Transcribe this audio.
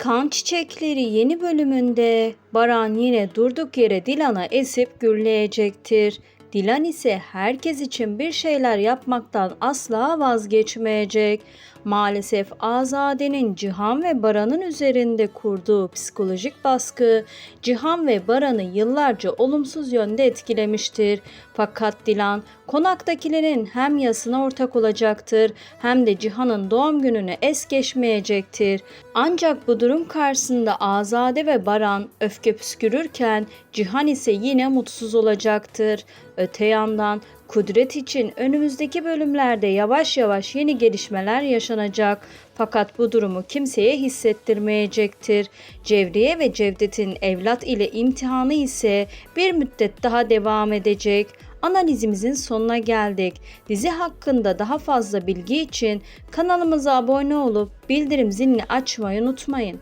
Kan Çiçekleri yeni bölümünde Baran yine durduk yere Dilan'a esip gürleyecektir. Dilan ise herkes için bir şeyler yapmaktan asla vazgeçmeyecek. Maalesef Azade'nin Cihan ve Baran'ın üzerinde kurduğu psikolojik baskı Cihan ve Baran'ı yıllarca olumsuz yönde etkilemiştir. Fakat Dilan konaktakilerin hem yasına ortak olacaktır hem de Cihan'ın doğum gününü es geçmeyecektir. Ancak bu durum karşısında Azade ve Baran öfke püskürürken Cihan ise yine mutsuz olacaktır. Öte yandan Kudret için önümüzdeki bölümlerde yavaş yavaş yeni gelişmeler yaşanacak. Fakat bu durumu kimseye hissettirmeyecektir. Cevriye ve Cevdet'in evlat ile imtihanı ise bir müddet daha devam edecek. Analizimizin sonuna geldik. Dizi hakkında daha fazla bilgi için kanalımıza abone olup bildirim zilini açmayı unutmayın.